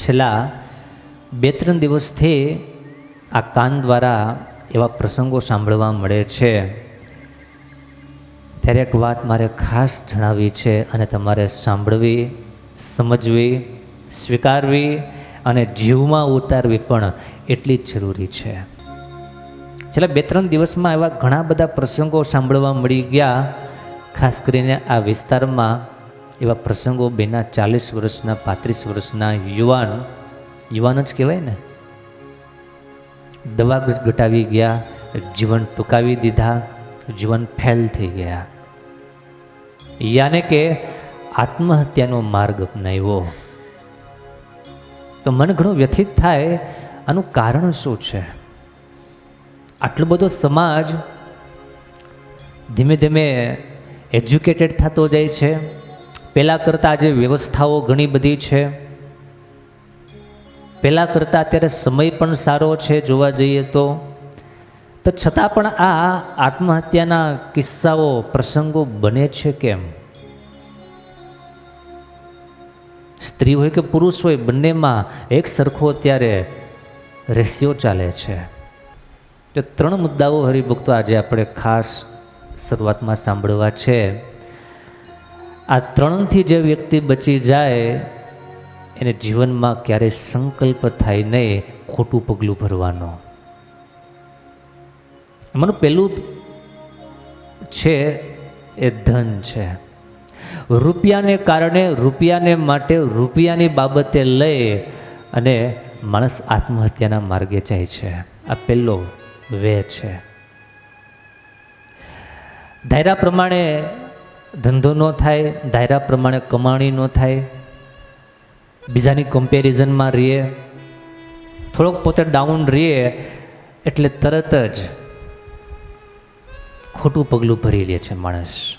છેલ્લા બે ત્રણ દિવસથી આ કાન દ્વારા એવા પ્રસંગો સાંભળવા મળે છે. ત્યારે એક વાત મારે ખાસ જણાવવી છે અને તમારે સાંભળવી, સમજવી, સ્વીકારવી અને જીવમાં ઉતારવી પણ એટલી જ જરૂરી છે. છેલ્લા બે ત્રણ દિવસમાં એવા ઘણા બધા પ્રસંગો સાંભળવા મળી ગયા, ખાસ કરીને આ વિસ્તારમાં એવા પ્રસંગો બેના ચાલીસ વર્ષના, પાંત્રીસ વર્ષના યુવાન યુવાન જ કહેવાય ને. દવા ઘટાવી ગયા, જીવન ટૂંકાવી દીધા, જીવન ફેલ થઈ ગયા. યાને કે આત્મહત્યાનો માર્ગ અપનાવ્યો. તો મન ઘણું વ્યથિત થાય, આનું કારણ શું છે? આટલો બધો સમાજ ધીમે ધીમે એજ્યુકેટેડ થતો જાય છે. પહેલાં કરતાં આજે વ્યવસ્થાઓ ઘણી બધી છે. પહેલાં કરતાં અત્યારે સમય પણ સારો છે જોવા જઈએ તો. તો છતાં પણ આ આત્મહત્યાના કિસ્સાઓ, પ્રસંગો બને છે કેમ? સ્ત્રી હોય કે પુરુષ હોય, બંનેમાં એક સરખો અત્યારે રેશિયો ચાલે છે. તો ત્રણ મુદ્દાઓ હરિભક્તો આજે આપણે ખાસ શરૂઆતમાં સાંભળવા છે. આ ત્રણથી જે વ્યક્તિ બચી જાય, એને જીવનમાં ક્યારેય સંકલ્પ થાય નહીં, ખોટું પગલું ભરવાનો. મને પહેલું છે એ ધન છે. રૂપિયાને કારણે રૂપિયાને માટે રૂપિયાની બાબતે લઈ અને માણસ આત્મહત્યાના માર્ગે જાય છે. આ પહેલો વે છે. ધાયરા પ્રમાણે ધંધો ન થાય ધાયરા પ્રમાણે કમાણી ન થાય, બીજાની કમ્પેરિઝનમાં રહીએ, થોડોક પોતે ડાઉન રહીએ, એટલે તરત જ ખોટું પગલું ભરી લે છે માણસ.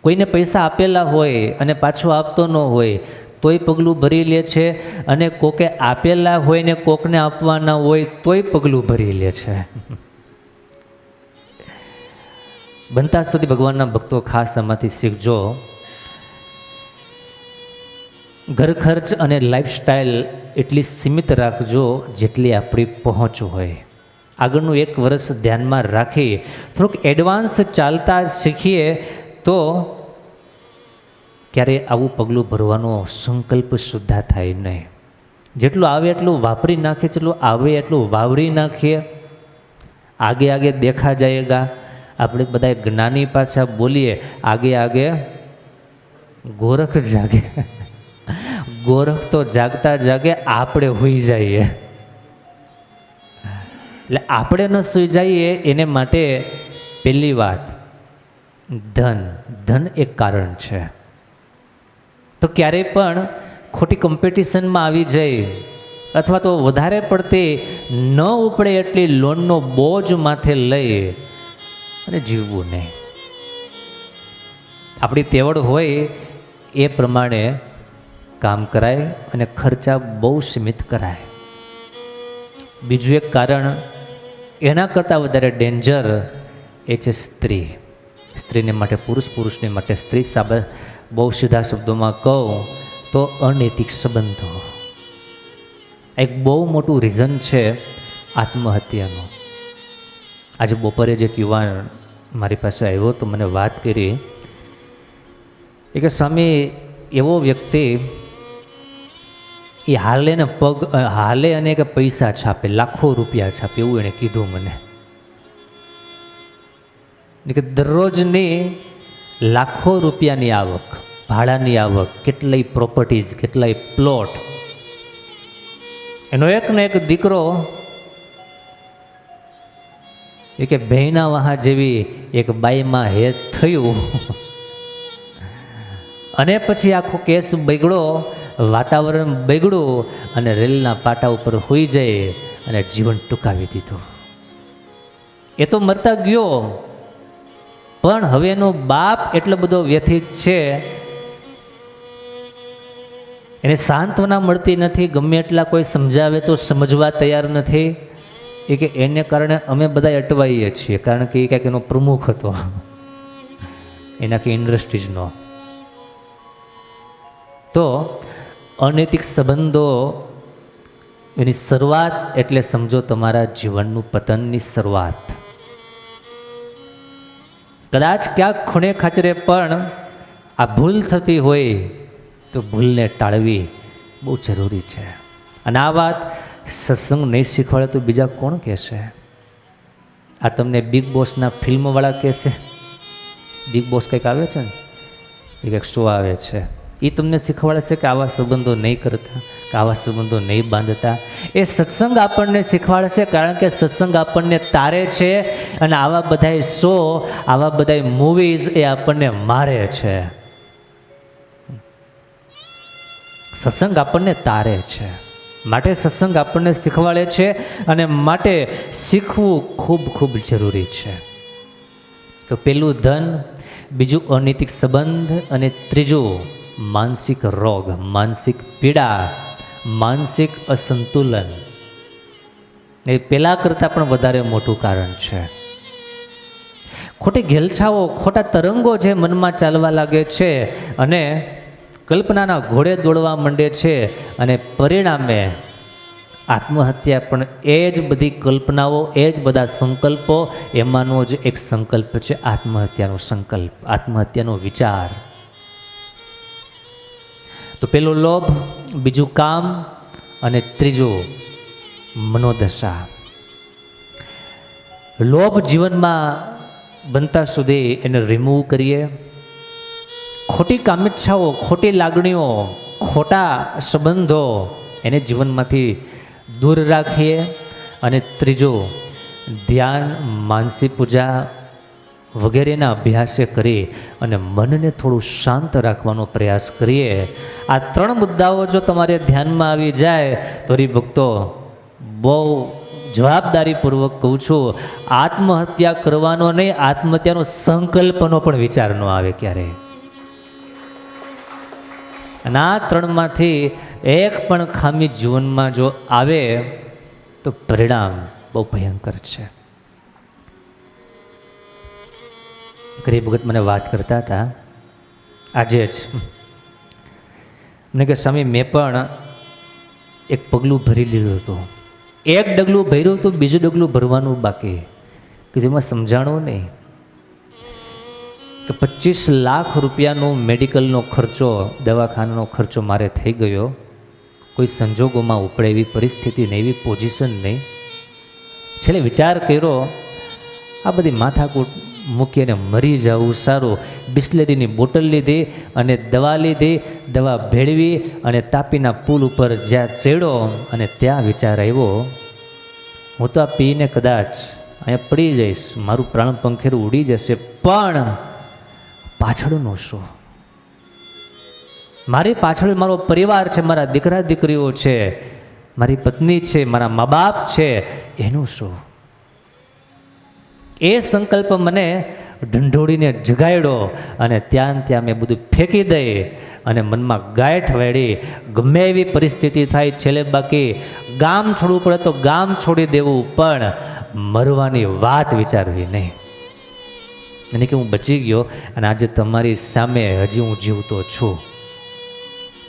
કોઈને પૈસા આપેલા હોય અને પાછો આપતો ન હોય, તોય પગલું ભરી લે છે અને કોકે આપેલા હોય ને કોકને આપવાના હોય, તોય પગલું ભરી લે છે. બનતા સુધી ભગવાનના ભક્તો ખાસ આમાંથી શીખજો. ઘર ખર્ચ અને લાઈફસ્ટાઈલ એટલી સીમિત રાખજો જેટલી આપણી પહોંચ હોય. આગળનું એક વર્ષ ધ્યાનમાં રાખી થોડુંક એડવાન્સ ચાલતા શીખીએ તો ક્યારે આવું પગલું ભરવાનો સંકલ્પ સુદ્ધા થાય નહીં. જેટલું આવે એટલું વાપરી નાખીએ, જેટલું આવે એટલું વાવરી નાખીએ. આગે આગે દેખા જાયગા. આપણે બધા જ્ઞાની પાછા બોલીએ. આગે આગે ગોરખ જાગે. ગોરખ તો જાગતા જાગે આપણે હોઈ જઈએ. એટલે આપણે ન સૂઈ જઈએ એને માટે પહેલી વાત, ધન. ધન એક કારણ છે. તો ક્યારેય પણ ખોટી કોમ્પિટિશનમાં આવી જાય અથવા તો વધારે પડતી ન ઉપડે એટલી લોનનો બોજ માથે લઈ અને જીવવું નહીં. આપણી તેવડ હોય એ પ્રમાણે કામ કરાય અને ખર્ચા બહુ સીમિત કરાય. બીજું એક કારણ, એના કરતાં વધારે ડેન્જર એ છે સ્ત્રી. સ્ત્રીને માટે, પુરુષ પુરુષને માટે સ્ત્રી સાબ, બહુ સીધા શબ્દોમાં કહું તો અનૈતિક સંબંધો. એક બહુ મોટું રીઝન છે આત્મહત્યાનું. આજે બપોરે જે યુવાન મારી પાસે આવ્યો તો મને વાત કરી એ કે, સ્વામી, એવો વ્યક્તિ એ હાલે ને પગ હાલે અને કે પૈસા છાપે, લાખો રૂપિયા છાપે એવું એણે કીધું મને. કે, દરરોજની લાખો રૂપિયાની આવક, ભાડાની આવક કેટલાય પ્રોપર્ટીઝ કેટલાય પ્લોટ એનો એક ને એક દીકરો એ કે બહેના વહા જેવી એક બાઈમાં હેત થયું. અને પછી આખો કેસ બગડો વાતાવરણ બગડ્યું અને રેલના પાટા ઉપર હોઈ જાય અને જીવન ટૂંકાવી દીધું. એ તો મરતા ગયો. પણ હવે એનો બાપ એટલો બધો વ્યથિત છે. એને સાંત્વના મળતી નથી, ગમે એટલા કોઈ સમજાવે તો સમજવા તૈયાર નથી. એ કે એને કારણે અમે બધા અટવાઈએ છીએ, કારણ કે એ ક્યાંક એનો પ્રમુખ હતો. એના કે ઇન્ડસ્ટ્રીઝનો. તો અનૈતિક સંબંધો એની શરૂઆત એટલે સમજો તમારા જીવનનું પતનની શરૂઆત. કદાચ ક્યાંક ખૂણે ખાચરે પણ આ ભૂલ થતી હોય તો ભૂલને ટાળવી બહુ જરૂરી છે. અને આ વાત સત્સંગ નહીં શીખવાડે તો બીજા કોણ કહેશે? આ તમને બિગ બોસના ફિલ્મવાળા કહેશે. બિગ બોસ કંઈક આવે છે ને? એ કંઈક શો આવે છે. એ તમને શીખવાડે છે કે આવા સંબંધો નહીં કરતા, કે આવા સંબંધો નહીં બાંધતા. એ સત્સંગ આપણને શીખવાડે છે કારણ કે સત્સંગ આપણને તારે છે અને આવા બધાય શો આવા બધાય મૂવીઝ એ આપણને મારે છે. સત્સંગ આપણને તારે છે. માટે સત્સંગ આપણને શીખવાડે છે અને માટે શીખવું ખૂબ ખૂબ જરૂરી છે. તો પેલું ધન, બીજું અનૈતિક સંબંધ અને ત્રીજું માનસિક રોગ, માનસિક પીડા, માનસિક અસંતુલન. એ પહેલાં કરતાં પણ વધારે મોટું કારણ છે. ખોટી ઘેલછાઓ, ખોટા તરંગો જે મનમાં ચાલવા લાગે છે અને કલ્પનાના ઘોડે દોડવા માંડે છે અને પરિણામે આત્મહત્યા પણ એ જ બધી કલ્પનાઓ, એ જ બધા સંકલ્પો, એમાંનો જ એક સંકલ્પ છે આત્મહત્યાનો સંકલ્પ, આત્મહત્યાનો વિચાર. તો પેલો લોભ, બીજું કામ અને ત્રીજું મનોદશા. લોભ જીવનમાં બનતા સુધી એને રિમૂવ કરીએ. ખોટી કામેચ્છાઓ, ખોટી લાગણીઓ, ખોટા સંબંધો એને જીવનમાંથી દૂર રાખીએ અને ત્રીજું, ધ્યાન માનસિક પૂજા વગેરેના અભ્યાસે કરી અને મનને થોડું શાંત રાખવાનો પ્રયાસ કરીએ. આ ત્રણ મુદ્દાઓ જો તમારે ધ્યાનમાં આવી જાય તો ભક્તો, બહુ જવાબદારીપૂર્વક કહું છું, આત્મહત્યા કરવાનો નહીં, આત્મહત્યાનો સંકલ્પનો પણ વિચાર ન આવે ક્યારેય અને આ ત્રણમાંથી એક પણ ખામી જીવનમાં જો આવે, તો પરિણામ બહુ ભયંકર છે. ગરીબ ભગત મને વાત કરતા હતા. આજે જ. મને કે, સ્વામી, મેં પણ એક પગલું ભરી લીધું હતું. એક ડગલું ભર્યું તો બીજું ડગલું ભરવાનું બાકી. કે જેમાં સમજાણું નહીં. કે પચીસ લાખ રૂપિયાનો મેડિકલનો ખર્ચો, દવાખાનાનો ખર્ચો મારે થઈ ગયો. કોઈ સંજોગોમાં ઉપડે એવી પરિસ્થિતિ નહીં એવી પોઝિશન નહીં છેલ્લે વિચાર કર્યો, આ બધી માથાકૂટ મૂકી અને મરી જવું સારું. બિસ્લેરીની બોટલ લીધી અને દવા લીધી, દવા ભેળવી અને તાપીના પુલ ઉપર જ્યાં ચડ્યો અને ત્યાં વિચાર આવ્યો, હું તો આ પીને કદાચ અહીંયા પડી જઈશ. મારું પ્રાણ પંખેરું ઉડી જશે. પણ પાછળનું શું? મારી પાછળ મારો પરિવાર છે, મારા દીકરા દીકરીઓ છે, મારી પત્ની છે, મારા મા બાપ છે, એનું શું? એ સંકલ્પ મને ઢંઢોળીને જગાડ્યો અને ત્યાં ત્યાં મેં બધું ફેંકી દઈ અને મનમાં ગાંઠ વેડી. ગમે એવી પરિસ્થિતિ થાય, છેલ્લે બાકી ગામ છોડવું પડે તો ગામ છોડી દેવું, પણ મરવાની વાત વિચારવી નહીં. અને કે હું બચી ગયો અને આજે તમારી સામે હજી હું જીવતો છું.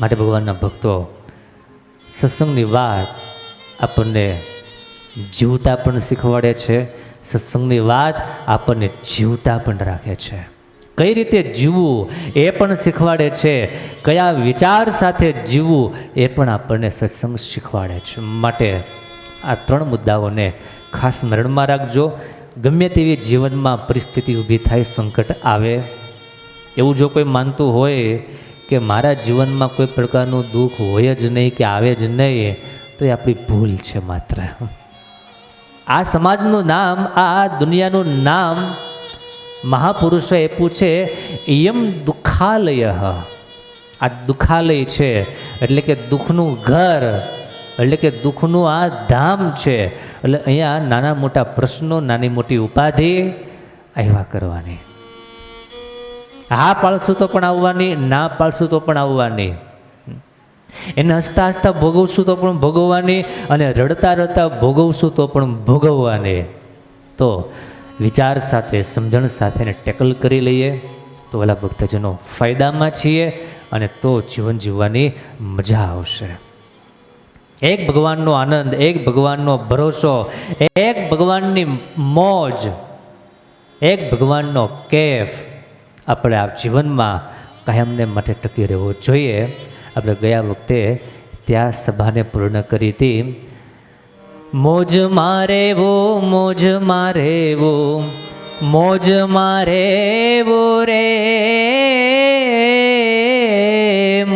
માટે ભગવાનના ભક્તો, સત્સંગની વાત આપણને જીવતા પણ શીખવાડે છે, સત્સંગની વાત આપણને જીવતા પણ રાખે છે. કઈ રીતે જીવવું એ પણ શીખવાડે છે, કયા વિચાર સાથે જીવવું એ પણ આપણને સત્સંગ શીખવાડે છે. માટે આ ત્રણ મુદ્દાઓને ખાસ સ્મરણમાં રાખજો. ગમે તેવી જીવનમાં પરિસ્થિતિ ઊભી થાય, સંકટ આવે. એવું જો કોઈ માનતું હોય કે મારા જીવનમાં કોઈ પ્રકારનું દુઃખ હોય જ નહીં કે આવે જ નહીં, તો એ આપણી ભૂલ છે માત્ર. આ સમાજનું નામ, આ દુનિયાનું નામ મહાપુરુષોએ આપ્યું છે યમ દુઃખાલય. આ દુઃખાલય છે, એટલે કે દુઃખનું ઘર, એટલે કે દુઃખનું આ ધામ છે. એટલે અહીંયા નાના મોટા પ્રશ્નો, નાની મોટી ઉપાધિ આવ્યા કરવાની. હા, પાળશું તો પણ આવવાની, ના, પાળશું તો પણ આવવાની. એને હસતા હસતા ભોગવશું તો પણ ભોગવવાની અને રડતા રડતા ભોગવશું તો પણ ભોગવવાની. તો વિચાર સાથે, સમજણ સાથે એને ટેકલ કરી લઈએ. તો ઓલા ભક્તજનો ફાયદામાં છીએ અને તો જીવન જીવવાની મજા આવશે. એક ભગવાનનો આનંદ, એક ભગવાનનો ભરોસો, એક ભગવાનની મોજ, એક ભગવાનનો કેફ આપણે આ જીવનમાં કાયમને માટે ટકી રહેવો જોઈએ. આપણે ગયા વખતે ત્યાં સભાને પૂર્ણ કરી હતી. મોજ મારે વો, મોજ મારે વો, મોજ મારે વો રે.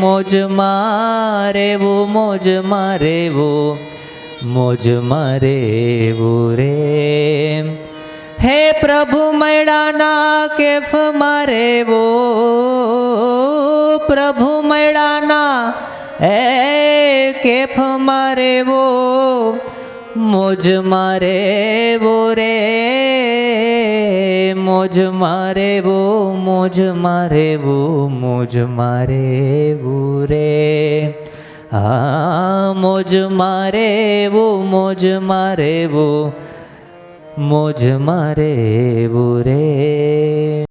મોજ મારે વો મોજ મારે વો મોજ મારે વો રે. હે પ્રભુ મૈડાના કેફ મારે વો પ્રભુ મૈડાના હે કેફ મારે વો મોજ મારે વો રે. મોજ મારે વો, મોજ મારે વો, મોજ મારે રે. હા, મોજ મારે વો, મોજ મારે વો, મોજ મારે રે.